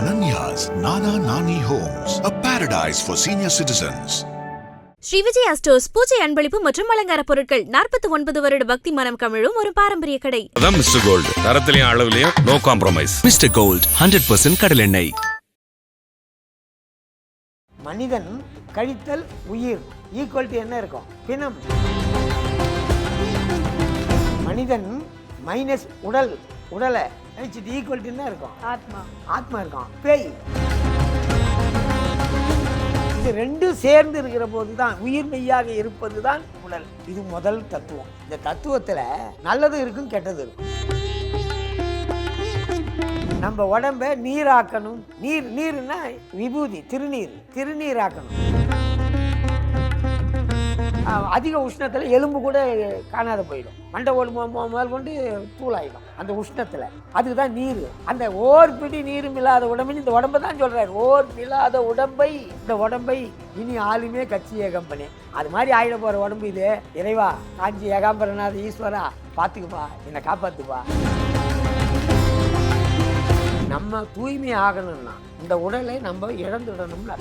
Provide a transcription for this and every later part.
Ananya's Nana Nani Homes, a paradise for senior citizens. Shri Vijaya stores பூஜை அன்பளிப்பு மற்றும் அலங்கார பொருட்கள் நாற்பத்தி ஒன்பது வருட பக்தி மனம் கமிழும் ஒரு பாரம்பரிய கடை. அதான் மிஸ்டர் கோல்டு தரத்திலையும் அளவுலையும் no compromise mister gold hundred percent கடலெண்ணெய் மனிதன் கழித்தல் உயிர் ஈக்குவல் டு என்ன இருக்கும்? பிணம். மனிதன் மைனஸ் உடல் உடலை கழிச்சிட்டு ஈக்குவல் டு என்ன இருக்கும். ஆத்மா. ஆத்மா இருக்கும். பேய். இது ரெண்டும் சேர்ந்து இருக்கிற போது தான் உயிர் மெய்யாக இருப்பது தான் உடல். இது முதல் தத்துவம். இந்த தத்துவத்தில் நல்லது இருக்கும் கெட்டது இருக்கும். நம்ம உடம்ப நீராக்கணும். நீர் நீர்னா விபூதி திருநீர். திருநீராக்கணும். அதிக உஷ்ணத்தில் எலும்பு கூட காணாத போயிடும். மண்டை ஓடு முதல் கொண்டு தூளாயிடும் அந்த உஷ்ணத்தில். அதுக்கு தான் நீர். அந்த ஓர் பிடி நீரும் இல்லாத உடம்புன்னு இந்த உடம்பை தான் சொல்கிறார் ஓர் இல்லாத உடம்பை இந்த உடம்பை இனி ஆளுமே கட்சி ஏகம்பனி. அது மாதிரி ஆயிட போகிற உடம்பு இது. இறைவா காஞ்சி ஏகாம்பரநாத ஈஸ்வரா பார்த்துக்குப்பா என்னை காப்பாத்துப்பா. நம்ம தூய்மை ஆகணும்னா இந்த உடலை நம்ம இழந்துடணும்னு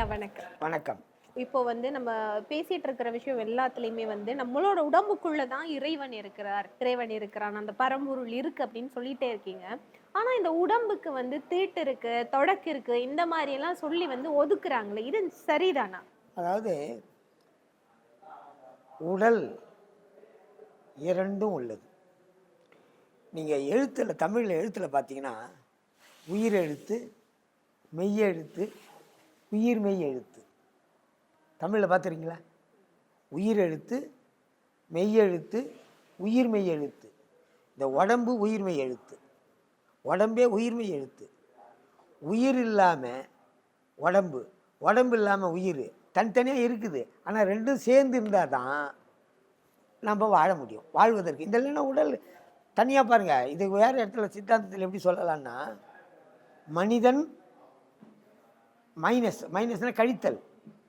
ஐயா வணக்கம். வணக்கம். இப்போ வந்து நம்ம பேசிட்டு இருக்கிற விஷயம் எல்லாத்துலயுமே வந்து நம்மளோட உடம்புக்குள்ள தான் இறைவன் இருக்கிறார். இறைவன் இருக்கிறான். அந்த பரம்பொருள் இருக்கு அப்படின்னு சொல்லிட்டே இருக்கீங்க. ஆனா இந்த உடம்புக்கு வந்து தீட்டு இருக்கு தொடக்கு இருக்கு இந்த மாதிரி எல்லாம் சொல்லி வந்து ஒதுக்குறாங்களே இது சரிதானா? அதாவது உடல் இரண்டும் உள்ளது. நீங்கள் எழுத்தில் தமிழில் எழுத்தில் பார்த்தீங்கன்னா உயிர் எழுத்து உயிர்மெய் எழுத்து. உயிர் மெய் எழுத்து தமிழில் பார்த்துருக்கீங்களா உயிர் எழுத்து மெய்யெழுத்து உயிர்மெய் உயிர் மெய் எழுத்து. இந்த உடம்பு உயிர்மெய் எழுத்து. உடம்பே உயிர்மெய் எழுத்து. உயிர் இல்லாமல் உடம்பு உடம்பு இல்லாமல் உயிர் தனித்தனியாக இருக்குது. ஆனால் ரெண்டும் சேர்ந்து இருந்தால் தான் நம்ம வாழ முடியும் வாழ்வதற்கு. இந்த இல்லைன்னா உடல் தனியாக பாருங்கள் இது வேறு இடத்துல சித்தாந்தத்தில் எப்படி சொல்லலாம்னா மனிதன் மைனஸ் மைனஸ்னால் கழித்தல்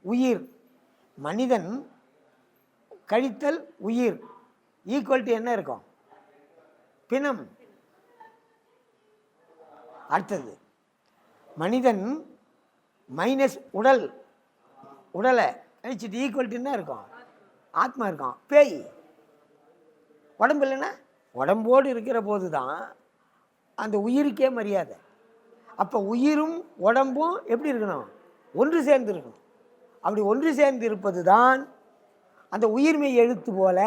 உயிர். மனிதன் கழித்தல் உயிர். ஈக்குவல்ட்டி என்ன இருக்கும்? பிணம். அடுத்தது மனிதன் மைனஸ் உடல் உடலை கழிச்சிட்டு ஈக்குவல்ட்டி என்ன இருக்கும்? ஆத்மா இருக்கும். பேய். உடம்பு இல்லைன்னா உடம்போடு இருக்கிற போது தான் அந்த உயிருக்கே மரியாதை. அப்போ உயிரும் உடம்பும் எப்படி இருக்கணும்? ஒன்று சேர்ந்து இருக்கணும். அப்படி ஒன்று சேர்ந்து இருப்பது தான் அந்த உயிர்மை எழுத்து போல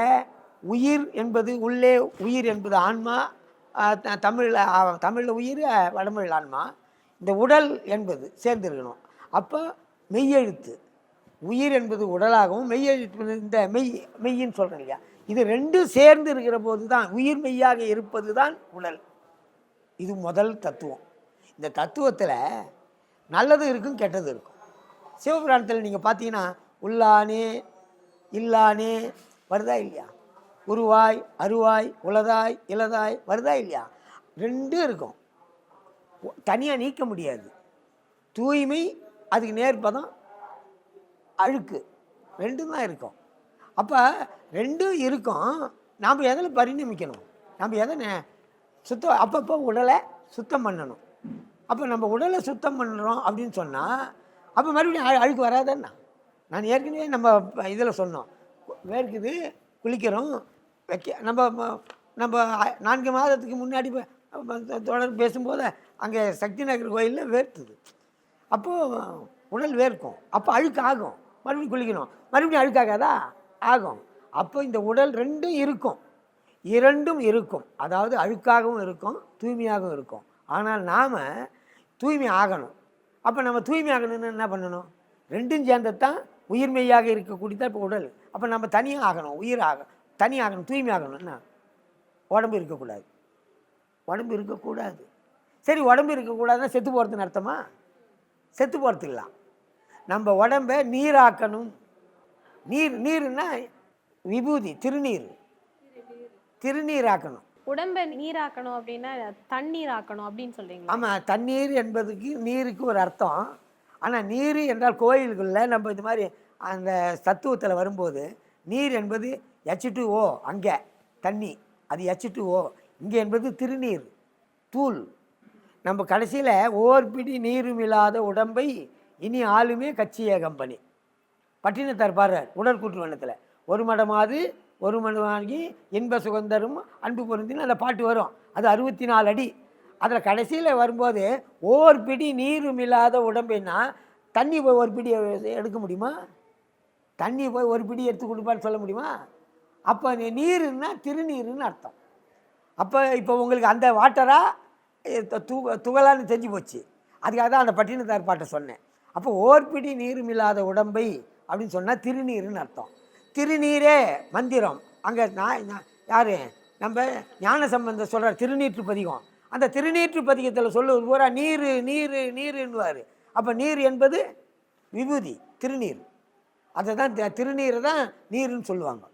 உயிர் என்பது உள்ளே உயிர் என்பது ஆன்மா தமிழில் தமிழில் உயிர் வடமொழியில் ஆன்மா. இந்த உடல் என்பது சேர்ந்திருக்கணும் அப்போ மெய்யெழுத்து. உயிர் என்பது உடலாகவும் மெய்யெழுத்து இந்த மெய் மெய்யின்னு சொல்கிறேன் இல்லையா? இது ரெண்டும் சேர்ந்து இருக்கிற போது தான் உயிர் மெய்யாக இருப்பது தான் உடல். இது முதல் தத்துவம். இந்த தத்துவத்தில் நல்லது இருக்கும் கெட்டது இருக்கும். சிவபுராணத்தில் நீங்கள் பார்த்தீங்கன்னா உள்ளானே இல்லானே வருதா இல்லையா? உருவாய் அருவாய் உளதாய் இலதாய் வருதா இல்லையா? ரெண்டும் இருக்கும். தனியாக நீக்க முடியாது. தூய்மை அதுக்கு நேர்பதம் அழுக்கு. ரெண்டும் தான் இருக்கும். அப்போ ரெண்டும் இருக்கும். நாம் எதில் பரிணமிக்கணும்? நம்ம எதை சுத்தம் அப்பப்போ உடலை சுத்தம் பண்ணணும். அப்போ நம்ம உடலை சுத்தம் பண்ணுறோம் அப்படின்னு சொன்னால் அப்போ மறுபடியும் அழு- அழுக்கு வராதன்னா? நான் ஏற்கனவே நம்ம இதில் சொன்னோம். வேர்க்குது குளிக்கிறோம் வைக்க நம்ம நம்ம நான்கு மாதத்துக்கு முன்னாடி தொடர்ந்து தொடர் பேசும்போது அங்கே சக்தி நகர் கோயிலில் வேர்த்துது அப்போது உடல் வேர்க்கும். அப்போ அழுக்கு ஆகும். மறுபடியும் குளிக்கணும். மறுபடியும் அழுக்காகாதா ஆகும். அப்போ இந்த உடல் ரெண்டும் இருக்கும். இரண்டும் இருக்கும். அதாவது அழுக்காகவும் இருக்கும் தூய்மையாகவும் இருக்கும். ஆனால் நாம் தூய்மை ஆகணும். அப்போ நம்ம தூய்மை ஆகணும்னு என்ன பண்ணணும்? ரெண்டும் சேர்ந்தது தான் உயிர்மெய்யாக இருக்கக்கூடியதான் இப்போ உடல். அப்போ நம்ம தனியாக ஆகணும் உயிர் ஆக தனி ஆகணும் தூய்மை ஆகணும்னா உடம்பு இருக்கக்கூடாது. உடம்பு இருக்கக்கூடாது. சரி உடம்பு இருக்கக்கூடாதுன்னா செத்து போகிறதுன்னு அர்த்தமா? செத்து போகிறதுக்கலாம் நம்ம உடம்பை நீராக்கணும். நீர் நீர்னா விபூதி திருநீர். திருநீராக்கணும். உடம்பை நீராக்கணும் அப்படின்னா தண்ணீர் ஆக்கணும் அப்படின்னு சொல்றீங்க ஆமாம் தண்ணீர் என்பதுக்கு நீருக்கு ஒரு அர்த்தம். ஆனால் நீர் என்றால் கோயில்களில் நம்ம இது மாதிரி அந்த தத்துவத்தில் வரும்போது நீர் என்பது எச் டூ ஓ அங்கே தண்ணி. அது எச் டூ ஓ இங்கே என்பது திருநீர் தூள். நம்ம கடைசியில் ஓர் பிடி நீரும் இல்லாத உடம்பை இனி ஆளுமே கட்சிய கம்பெனி பட்டினத்தார் பாரு உடற்கூற்று வண்ணத்தில். ஒரு மடமாவது ஒரு மடமாகி இன்ப சுகந்தரும் அன்பு பொருந்தின்னு அந்த பாட்டு வரும். அது அறுபத்தி நாலு அடி. அதில் கடைசியில் வரும்போது ஓர் பிடி நீரும் இல்லாத உடம்புன்னா தண்ணி போய் ஒரு பிடி எடுக்க முடியுமா? தண்ணி போய் ஒரு பிடி எடுத்து கொடுப்பான்னு சொல்ல முடியுமா? அப்போ நீருன்னா திருநீருன்னு அர்த்தம். அப்போ இப்போ உங்களுக்கு அந்த வாட்டராக து துகளான்னு தெரிஞ்சு போச்சு. அதுக்காக தான் அந்த பட்டினத்தார் பாட்டை சொன்னேன். அப்போ ஓர்பிடி நீரும் இல்லாத உடம்பை அப்படின்னு சொன்னால் திருநீருன்னு அர்த்தம். திருநீரே மந்திரம். அங்கே நான் யார்? நம்ம ஞான சம்பந்தம் சொல்கிற திருநீற்று பதிகம். அந்த திருநீற்று பதிகத்தில் சொல்லுவது பூரா நீர் நீர் நீருன்னுவார். அப்போ நீர் என்பது விபூதி திருநீர். அதை தான் திருநீரை தான் நீர்னு சொல்லுவாங்க.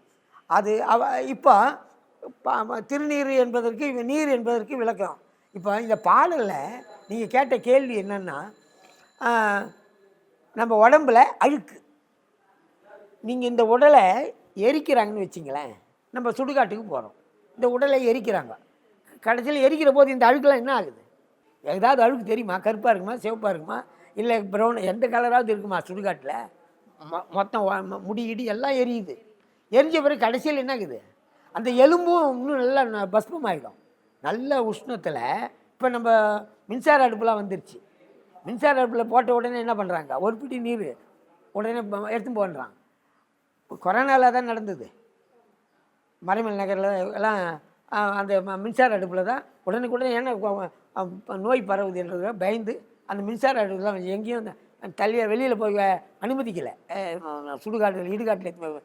அது அவ இப்போ திருநீர் என்பதற்கு நீர் என்பதற்கு விளக்கம். இப்போ இந்த பாடலில் நீங்கள் கேட்ட கேள்வி என்னென்னா நம்ம உடம்புல அழுக்கு. நீங்கள் இந்த உடலை எரிக்கிறாங்கன்னு வச்சிங்களேன் நம்ம சுடுகாட்டுக்கு போகிறோம் இந்த உடலை எரிக்கிறாங்க. கடைசியில் எரிக்கிற போது இந்த அழுக்கெல்லாம் என்ன ஆகுது? ஏதாவது அழுக்கு தெரியுமா? கருப்பாக இருக்குமா? சிவப்பாக இருக்குமா? இல்லை ப்ரௌன் எந்த கலராவது இருக்குமா சுடுகாட்டில்? மொ- மொத்தம் வ- எல்லாம் எரியுது. எரிஞ்ச பிறகு கடைசியில் என்ன ஆகுது? அந்த எலும்பும் இன்னும் நல்லா பஸ்பம் ஆகிடும் நல்ல உஷ்ணத்தில் இப்போ நம்ம மின்சார அடுப்புலாம் வந்துருச்சு. மின்சார அடுப்பில் போட்ட உடனே என்ன பண்ணுறாங்க ஒரு பிடி நீர் உடனே எடுத்து போடுறான் கொரோனாவில் தான் நடந்தது. மறைமல் நகரில் எல்லாம் அந்த ம- மின்சார அடுப்பில் தான் உடனுக்குடனே ஏன்னா நோய் பரவுது ப- நோய் பயந்து அந்த மின்சார அடுப்புலாம் எங்கேயும் அந்த தள்ளிய வெளியில் போய் அனுமதிக்கலை. சுடுகாட்டில் இடுகாட்டில்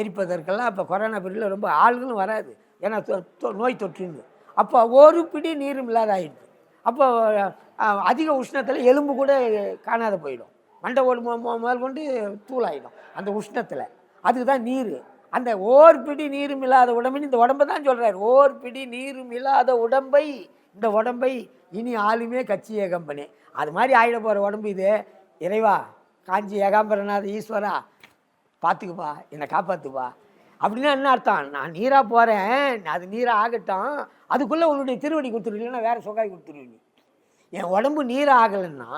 எரிப்பதற்கெல்லாம் அப்போ கொரோனா பீரியடில் ரொம்ப ஆள்களும் வராது. ஏன்னா தொ- நோய் தொற்றுன்னு அப்போ ஒரு பிடி நீரும் இல்லாத ஆயிடுது அப்போ அதிக உஷ்ணத்தில் எலும்பு கூட காணாத போயிடும். மண்டை ஓடு முதல் கொண்டு தூளாயிடும் அந்த உஷ்ணத்தில். அதுக்கு தான் நீர். அந்த ஓர் பிடி நீரும் இல்லாத உடம்புன்னு இந்த உடம்பை தான் சொல்கிறார் ஓர் பிடி நீரும் இல்லாத உடம்பை இந்த உடம்பை இனி ஆளுமே கட்சி ஏகம்பனே. அது மாதிரி ஆயிட போகிற உடம்பு இது. இறைவா காஞ்சி ஏகாம்பரநாத ஈஸ்வரா பார்த்துக்குப்பா என்னை காப்பாற்றுப்பா அப்படின்னா என்ன அர்த்தம்? நான் நீராக போகிறேன் அது நீராக ஆகட்டும். அதுக்குள்ளே உன்னுடைய திருவடி கொடுத்துருவீங்கன்னா வேறு சொக்காய் கொடுத்துருவீங்க என் உடம்பு நீராக ஆகலைன்னா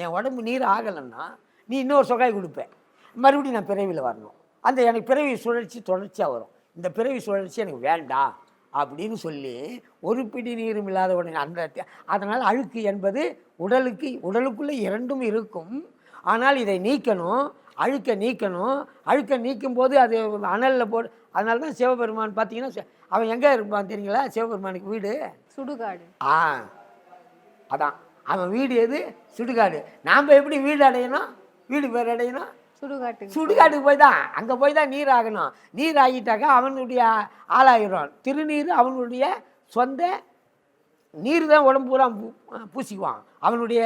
என் உடம்பு நீர் ஆகலைன்னா நீ இன்னொரு சொகாய் கொடுப்ப மறுபடியும் நான் பிறவியில் வரணும். அந்த எனக்கு பிறவி சுழற்சி தொடர்ச்சியாக வரும். இந்த பிறவி சுழற்சி எனக்கு வேண்டாம் அப்படின்னு சொல்லி ஒரு பிடி நீரும் இல்லாத உடனே அந்த அதனால் அழுக்கு என்பது உடலுக்கு உடலுக்குள்ளே இரண்டும் இருக்கும். ஆனால் இதை நீக்கணும் அழுக்க நீக்கணும். அழுக்க நீக்கும் போது அது அனலில் போடு அதனால தான் சிவபெருமான் பார்த்தீங்கன்னா அவன் எங்கே இருப்பான் தெரியுங்களா? சிவபெருமானுக்கு வீடு. சுடுகாடு. ஆ அதான். அவன் வீடு எது? சுடுகாடு. நாம் எப்படி வீடு அடையணும்? வீடு பேர் அடையணும்? சுடுகாட்டுக்கு. சுடுகாட்டுக்கு போய் தான். அங்கே போய் தான் நீர் ஆகணும். நீர் ஆகிட்டாக்கா அவனுடைய ஆளாயிரும். திருநீர் அவனுடைய சொந்த நீர் தான் உடம்பு பூரா பூசிக்குவான். அவனுடைய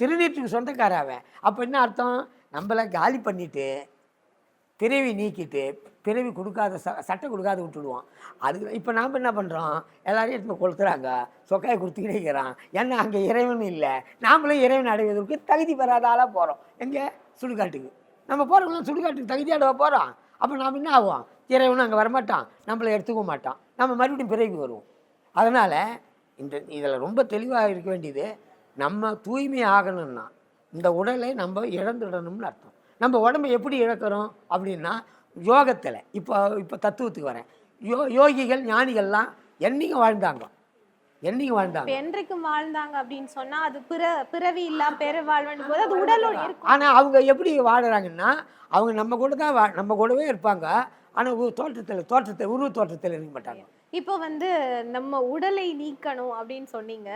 திருநீற்றுக்கு சொந்தக்கார அவன். அப்போ என்ன அர்த்தம்? நம்மளை காலி பண்ணிட்டு பிறவி நீக்கிட்டு பிறவி கொடுக்காத ச சட்டை கொடுக்காத விட்டுடுவோம் அதுக்கு இப்போ நாம் என்ன பண்ணுறோம் எல்லாரையும் எடுத்து கொளுத்துறாங்க. சொக்காயை கொடுத்துக்கிட்டே இருக்கிறான். ஏன்னா அங்கே இறைவன் இல்லை. நாமளும் இறைவன் அடைவதற்கு தகுதி பெறாத ஆளாக போகிறோம் எங்கே? சுடுகாட்டுக்கு. நம்ம போகிறவங்களாம் சுடுகாட்டுக்கு தகுதியாடவா போகிறோம் அப்போ நாம் என்ன ஆகும் இறைவனும் அங்கே வரமாட்டான். நம்மளை எடுத்துக்க மாட்டான். நம்ம மறுபடியும் பிறவி வருவோம். அதனால் இந்த இதில் ரொம்ப தெளிவாக இருக்க வேண்டியது நம்ம தூய்மை ஆகணும்னா இந்த உடலை நம்ம இழந்துடணும்னு அர்த்தம். நம்ம உடம்பை எப்படி இழக்கிறோம் அப்படின்னா யோகத்தில் இப்போ இப்போ தத்துவத்துக்கு வரேன். யோ யோகிகள் ஞானிகள்லாம் என்னைக்கு வாழ்ந்தாங்க? என்னைக்கு வாழ்ந்தாங்க? என்றைக்கும் வாழ்ந்தாங்க அப்படின்னு சொன்னா அது பிற பிறவி இல்லா பெற வாழ்வன் போது அது இருக்கும். ஆனால் அவங்க எப்படி வாழுறாங்கன்னா அவங்க நம்ம கூட தான் வா நம்ம கூடவே இருப்பாங்க. ஆனால் தோற்றத்தில் தோற்றத்தில் உருவ தோற்றத்தில் இருக்க மாட்டாங்க. இப்போ வந்து நம்ம உடலை நீக்கணும் அப்படின்னு சொன்னீங்க.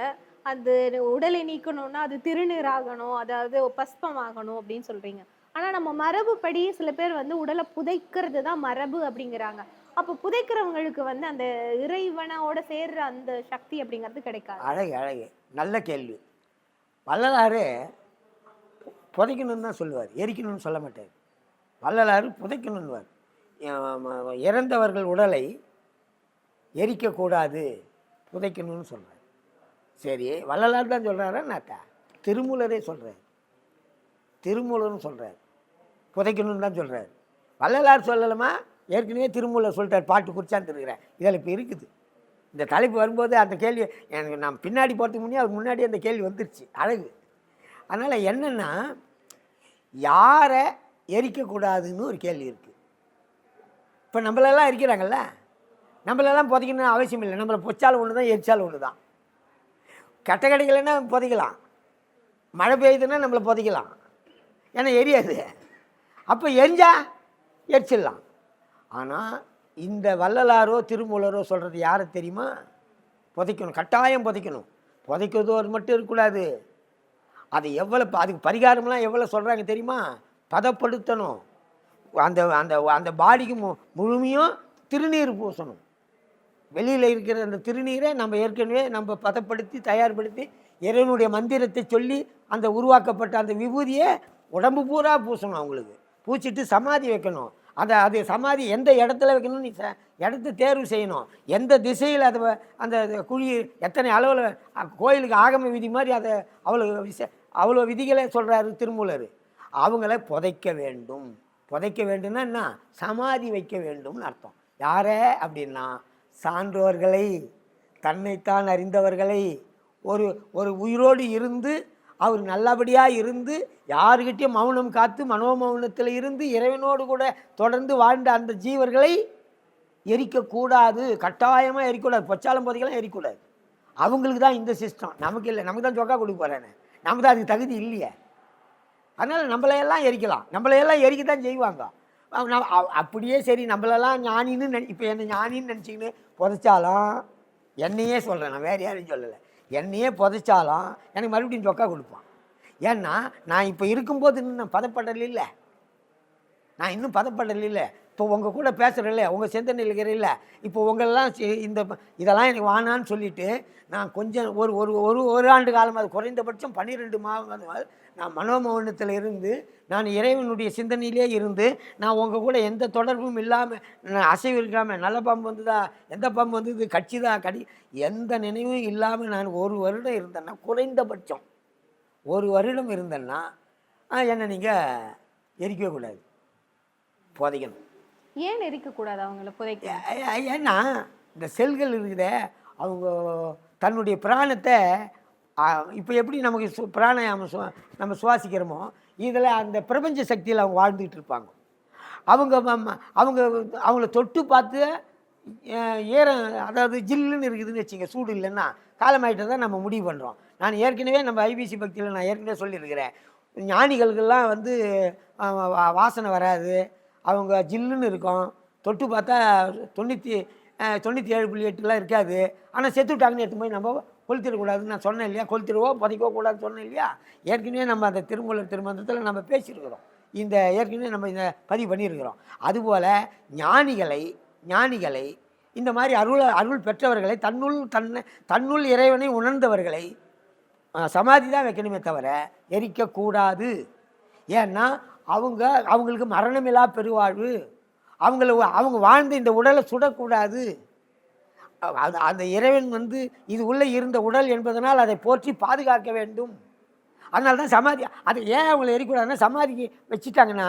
அது உடலை நீக்கணும்னா அது திருநீராகணும் அதாவது பஸ்பம் ஆகணும் அப்படின்னு சொல்றீங்க. ஆனால் நம்ம மரபுப்படி சில பேர் வந்து உடலை புதைக்கிறது தான் மரபு அப்படிங்கிறாங்க. அப்போ புதைக்கிறவங்களுக்கு வந்து அந்த இறைவனோட சேர்ற அந்த சக்தி அப்படிங்கிறது கிடைக்காது. அழகு அழகு. நல்ல கேள்வி. வள்ளலாறு புதைக்கணும்னு தான் சொல்லுவார். எரிக்கணும்னு சொல்ல மாட்டார். வள்ளலாறு புதைக்கணும்வார் இறந்தவர்கள் உடலை எரிக்கக்கூடாது புதைக்கணும்னு சொல்கிறார் சரி வள்ளலார் தான் சொல்கிறாரா நாத்தா? திருமூலரே சொல்கிறார் திருமூலர்னு சொல்கிறார் புதைக்கணும்னு தான் சொல்கிறார் வள்ளலார் சொல்லலாமா? ஏற்கனவே திருமூலர் சொல்லிட்டார் பாட்டு குறிச்சான்னு இருக்கிறேன் இதில் இப்போ இருக்குது. இந்த தலைப்பு வரும்போது அந்த கேள்வி எனக்கு நான் பின்னாடி போகிறதுக்கு முன்னே அவர் முன்னாடி அந்த கேள்வி வந்துருச்சு அழகு. அதனால் என்னென்னா யாரை எரிக்கக்கூடாதுன்னு ஒரு கேள்வி இருக்குது இப்போ நம்மளெல்லாம் இருக்கிறாங்கல்ல நம்மளெல்லாம் புதைக்கணும்னு அவசியம் இல்லை. நம்மளை பொச்சாலும் ஒன்று தான் எரிச்சாலும் ஒன்று தான் கட்ட கடைகள்னா புதைக்கலாம். மழை பெய்யுதுன்னா நம்மளை புதைக்கலாம். ஏன்னா எரியாது. அப்போ எரிஞ்சா எரிச்சிடலாம். ஆனால் இந்த வள்ளலாரோ திருமூலரோ சொல்கிறது யாரை தெரியுமா? புதைக்கணும் கட்டாயம் புதைக்கணும். புதைக்கிறதோடு மட்டும் இருக்கக்கூடாது. அது எவ்வளோ அதுக்கு பரிகாரம்லாம் எவ்வளோ சொல்கிறாங்க தெரியுமா? பதப்படுத்தணும். அந்த அந்த அந்த பாடிக்கு மு முழுமையும் திருநீர் பூசணும். வெளியில் இருக்கிற அந்த திருநீரை நம்ம ஏற்கனவே நம்ம பதப்படுத்தி தயார்படுத்தி இறைவனுடைய மந்திரத்தை சொல்லி அந்த உருவாக்கப்பட்ட அந்த விபூதியை உடம்பு பூரா பூசணும் அவங்களுக்கு. பூச்சிட்டு சமாதி வைக்கணும். அதை அது சமாதி எந்த இடத்துல வைக்கணும்னு நீ ச இடத்த தேர்வு செய்யணும். எந்த திசையில் அதை வ- அந்த குழி எத்தனை அளவில் கோயிலுக்கு ஆகம விதி மாதிரி அதை அவ்வளோ விச அவ்வளோ விதிகளை சொல்கிறாரு திருமூலர். அவங்கள புதைக்க வேண்டும். புதைக்க வேண்டும்னா என்ன? சமாதி வைக்க வேண்டும்னு அர்த்தம். யாரை அப்படின்னா சான்றோர்களை தன்னைத்தான் அறிந்தவர்களை ஒரு ஒரு உயிரோடு இருந்து அவர் நல்லபடியாக இருந்து யாருக்கிட்டையும் மௌனம் காத்து மனோமௌனத்தில் இருந்து இறைவனோடு கூட தொடர்ந்து வாழ்ந்த அந்த ஜீவர்களை எரிக்கக்கூடாது கட்டாயமாக எரிக்கூடாது பொச்சாலம் போதைக்கெல்லாம் எரிக்கக்கூடாது. அவங்களுக்கு தான் இந்த சிஸ்டம் நமக்கு இல்லை நமக்கு தான் சொக்கா கொடுக்க போகிறேன்னு நமக்கு தான் அதுக்கு தகுதி இல்லையே. அதனால் நம்மளையெல்லாம் எரிக்கலாம். நம்மளையெல்லாம் எரிக்க தான் செய்வாங்க. அப்படியே சரி நம்மளெல்லாம் ஞானின்னு நினை இப்போ என்ன ஞானின்னு நினச்சிக்கின்னு புதைச்சாலும் என்னையே சொல்கிறேன் நான் வேறு யாரையும் சொல்லலை. என்னையே புதைச்சாலும் எனக்கு மறுபடியும் சொக்கா கொடுப்பான். ஏன்னா நான் இப்போ இருக்கும்போது இன்னும் நான் பதப்படல இல்லை. நான் இன்னும் பதப்படல இல்லை. இப்போ உங்கள் கூட பேசுகிறேன்ல உங்கள் சிந்தனையில் இருக்கிறில்ல இப்போ உங்களெல்லாம் இந்த இதெல்லாம் எனக்கு வானான்னு சொல்லிவிட்டு நான் கொஞ்சம் ஒரு ஒரு ஒரு ஒரு ஆண்டு காலம் அது குறைந்தபட்சம் பன்னிரெண்டு மாதம் நான் மனோமௌனத்தில் இருந்து நான் இறைவனுடைய சிந்தனையிலே இருந்து நான் உங்கள் கூட எந்த தொடர்பும் இல்லாமல் நான் அசைவு இருக்காமல் நல்ல பாம்பு வந்ததா எந்த பாம்பு வந்தது கட்சி தான் கடி எந்த நினைவும் இல்லாமல் நான் ஒரு வருடம் இருந்தேன்னா குறைந்தபட்சம் ஒரு வருடம் இருந்தேன்னா என்னை நீங்கள் எரிக்கவே கூடாது. புதைக்கணும். ஏன் எரிக்கக்கூடாது அவங்கள புதைக்க? ஏன்னா இந்த செல்கள் இருக்குதே அவங்க தன்னுடைய பிராணத்தை இப்போ எப்படி நமக்கு சு பிராணாயாமம் சு நம்ம சுவாசிக்கிறோமோ இதில் அந்த பிரபஞ்ச சக்தியில் அவங்க வாழ்ந்துக்கிட்டு இருப்பாங்க. அவங்க அவங்க அவங்கள தொட்டு பார்த்து ஏற அதாவது ஜில்லுன்னு இருக்குதுன்னு வச்சுங்க சூடு இல்லைன்னா காலமாயிட்டு தான் நம்ம முடிவு பண்ணுறோம் நான் ஏற்கனவே நம்ம ஐபிசி பக்தியில் நான் ஏற்கனவே சொல்லியிருக்கிறேன். ஞானிகளுக்கெல்லாம் வந்து வா- வாசனை வராது. அவங்க ஜில்லுன்னு இருக்கும். தொட்டு பார்த்தா தொண்ணூற்றி தொண்ணூற்றி ஏழு புள்ளி எட்டுலாம் இருக்காது. ஆனால் செத்து விட்டாங்கன்னு எடுத்து போய் நம்ம கொளுத்திடக்கூடாதுன்னு நான் சொன்னேன் இல்லையா? கொளுத்திடவோ புதைக்கவோ கூடாதுன்னு சொன்னேன் இல்லையா? ஏற்கனவே நம்ம அந்த திருமூலர் திருமந்திரத்தில் நம்ம பேசியிருக்கிறோம். இந்த ஏற்கனவே நம்ம இந்த பதிவு பண்ணியிருக்கிறோம். அதுபோல் ஞானிகளை ஞானிகளை இந்த மாதிரி அருள் அருள் பெற்றவர்களை தன்னுள் தன்னை தன்னுள் இறைவனை உணர்ந்தவர்களை சமாதி தான் வைக்கணுமே தவிர எரிக்கக்கூடாது. ஏன்னா அவங்க அவங்களுக்கு மரணமில்லா பெருவாழ்வு. அவங்கள அவங்க வாழ்ந்த இந்த உடலை சுடக்கூடாது. அது அந்த இறைவன் வந்து இது உள்ளே இருந்த உடல் என்பதனால் அதை போற்றி பாதுகாக்க வேண்டும். அதனால தான் சமாதி அது ஏன் அவங்கள எரிக்கூடாதுன்னா சமாதிக்கு வச்சுட்டாங்கன்னா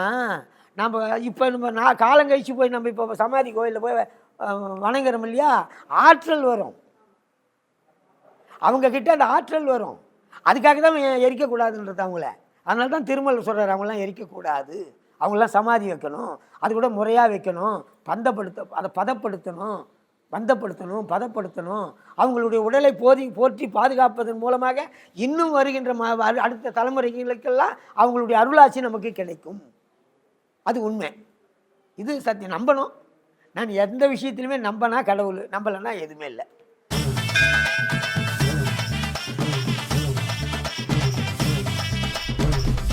நம்ம இப்போ நம்ம நான் காலம் கழித்து போய் நம்ம இப்போ சமாதி கோயிலில் போய் வணங்குறோம் இல்லையா? ஆற்றல் வரும். அவங்கக்கிட்ட அந்த ஆற்றல் வரும். அதுக்காக தான் எரிக்கக்கூடாதுன்றது அவங்கள. அதனால தான் திருமல் சொல்கிறார் அவங்களாம் எரிக்கக்கூடாது. அவங்களாம் சமாதி வைக்கணும். அது கூட முறையாக வைக்கணும். பந்தப்படுத்த அதை பதப்படுத்தணும். பந்தப்படுத்தணும் பதப்படுத்தணும். அவங்களுடைய உடலை போதி போற்றி பாதுகாப்பதன் மூலமாக இன்னும் வருகின்ற அடுத்த தலைமுறைகளுக்கெல்லாம் அவங்களுடைய அருளாட்சி நமக்கு கிடைக்கும். அது உண்மை. இது சத்தியம். நம்பணும். நான் எந்த விஷயத்திலுமே நம்பினா கடவுள் நம்பலைன்னா எதுவுமே இல்லை.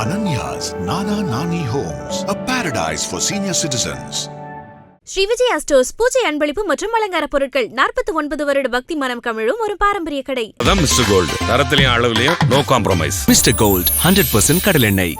Ananya's Nana Nani Homes, a paradise for senior citizens. Shri Vijaya stores பூஜை அன்பளிப்பு மற்றும் அலங்கார பொருட்கள் நாற்பத்தி ஒன்பது வருட பக்தி மனம் கமிழும் ஒரு பாரம்பரிய கடை. அதான் மிஸ்டர் கோல்டு தரத்திலையும் அளவுலயும் no compromise mister gold hundred percent கடலெண்ணெய்.